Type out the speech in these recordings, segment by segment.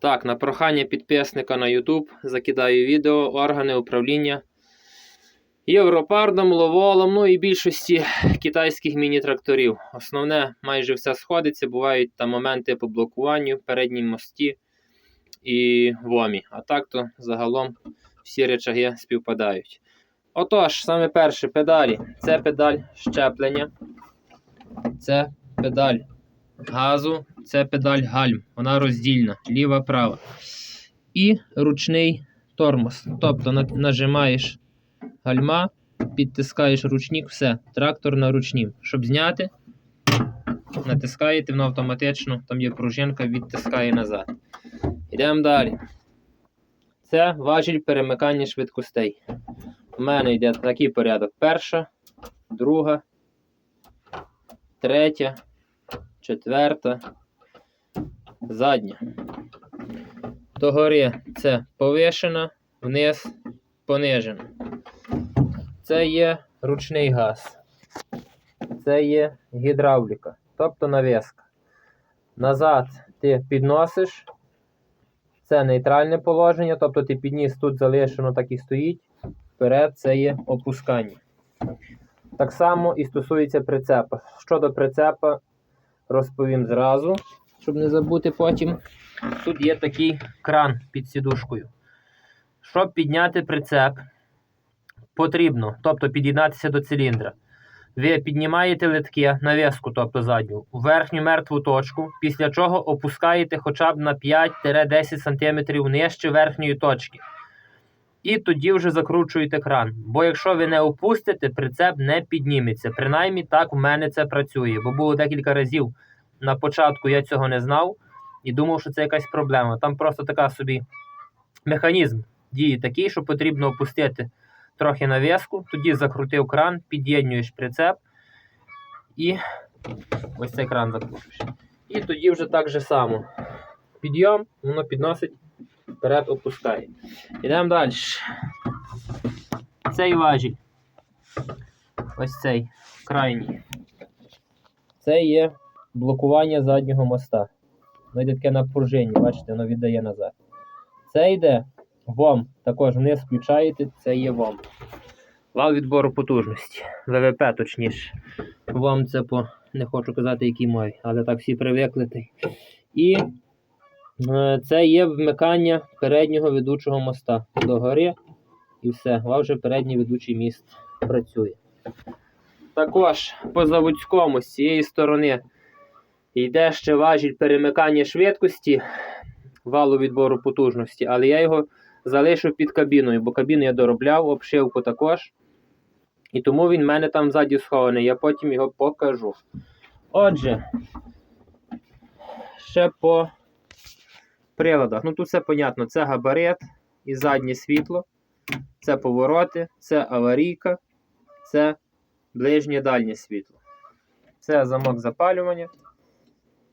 Так, на прохання підписника на YouTube закидаю відео органи управління Європардом, ловолом, ну і більшості китайських міні-тракторів. Основне, майже все сходиться, бувають там моменти по блокуванню передній мості і вомі. А так то загалом всі речаги співпадають. Отож, саме перше педалі. Це педаль щеплення, це педаль газу, це педаль гальм. Вона роздільна, ліва, права. І ручний тормоз. Тобто нажимаєш гальма, підтискаєш ручник, все, трактор на ручнім. Щоб зняти, натискаєте, воно автоматично, там є пружинка, відтискає назад. Йдемо далі. Це важіль перемикання швидкостей. У мене йде такий порядок: перша, друга, третя, четверта, задня. Догори це повишена, вниз понижена. Це є ручний газ. Це є гідравліка, тобто навіска. Назад ти підносиш. Це нейтральне положення, тобто ти підніс тут залишено, так і стоїть. Вперед це є опускання. Так само і стосується прицепа. Щодо прицепа, розповім зразу, щоб не забути потім. Тут є такий кран під сідушкою. Щоб підняти прицеп, потрібно, тобто під'єднатися до циліндра. Ви піднімаєте литки навіску, тобто задню, у верхню мертву точку, після чого опускаєте хоча б на 5-10 см нижче верхньої точки. І тоді вже закручуєте кран. Бо якщо ви не опустите, прицеп не підніметься. Принаймні так в мене це працює. Бо було декілька разів на початку я цього не знав і думав, що це якась проблема. Там просто така собі механізм діє такий, що потрібно опустити трохи навіску, тоді закрутив кран, під'єднуєш прицеп і ось цей кран закручуєш. І тоді вже так же само. Підйом, воно підносить, вперед опускає. Йдемо далі. Цей важіль. Ось цей крайній. Це є блокування заднього моста. Воно йде таке на пружині, бачите, воно віддає назад. Це йде ВОМ. Також вниз включаєте, це є ВОМ. Вал відбору потужності. ВВП точніше. ВОМ це по не хочу казати, якій мові, але так всі привикли. І це є вмикання переднього ведучого моста догори. І все. Вал вже передній ведучий міст працює. Також по заводському з цієї сторони йде ще важіль перемикання швидкості валу відбору потужності, але я його залишив під кабіною, бо кабіну я доробляв, обшивку також. І тому він в мене там ззаді схований, я потім його покажу. Отже, ще по приладах. Ну тут все понятно, це габарит і заднє світло, це повороти, це аварійка, це ближнє дальнє світло. Це замок запалювання.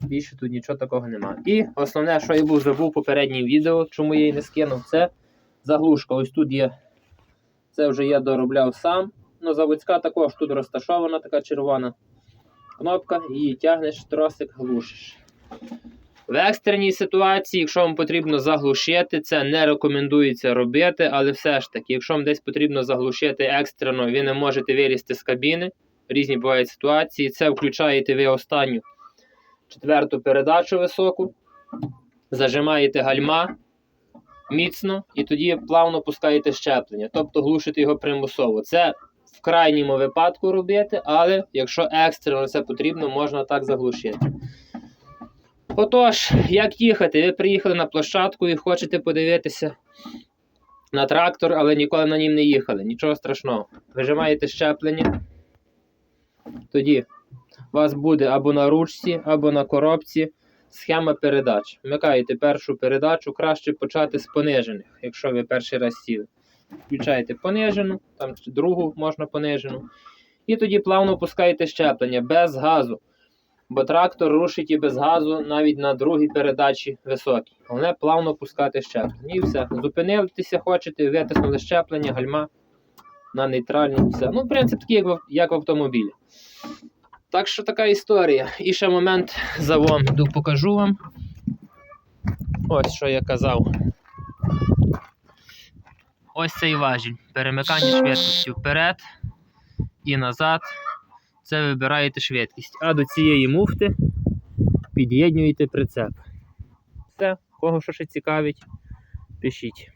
Більше тут нічого такого немає. І основне, що я був забув в попереднім відео, чому я її не скинув, це заглушка. Ось тут є. Це вже я доробляв сам. Ну, заводська також тут розташована така червона кнопка, її тягнеш, тросик, глушиш. В екстреній ситуації, якщо вам потрібно заглушити, це не рекомендується робити, але все ж таки, якщо вам десь потрібно заглушити екстрено, ви не можете вилізти з кабіни. Різні бувають ситуації. Це включаєте ви останню четверту передачу високу, зажимаєте гальма міцно і тоді плавно пускаєте щеплення, тобто глушите його примусово. Це в крайньому випадку робити, але якщо екстрено це потрібно, можна так заглушити. Отож, як їхати? Ви приїхали на площадку і хочете подивитися на трактор, але ніколи на нім не їхали. Нічого страшного. Вижимаєте щеплення. Тоді у вас буде або на ручці, або на коробці схема передач. Вмикаєте першу передачу, краще почати з понижених, якщо ви перший раз сіли. Включаєте понижену, там другу можна понижену. І тоді плавно опускаєте щеплення без газу. Бо трактор рушить і без газу навіть на другій передачі високій. Головне плавно опускати щеплення. І все. Зупинитися хочете, витиснули щеплення, гальма на нейтральні. Все. Ну, в принципі, такий, як в, як в автомобілі. Так що така історія. І ще момент за вам йду покажу вам. Ось що я казав. Ось цей важіль. Перемикання швидкості вперед і назад. Це вибираєте швидкість. А до цієї муфти під'єднюєте прицеп. Все, кого що ще цікавить, пишіть.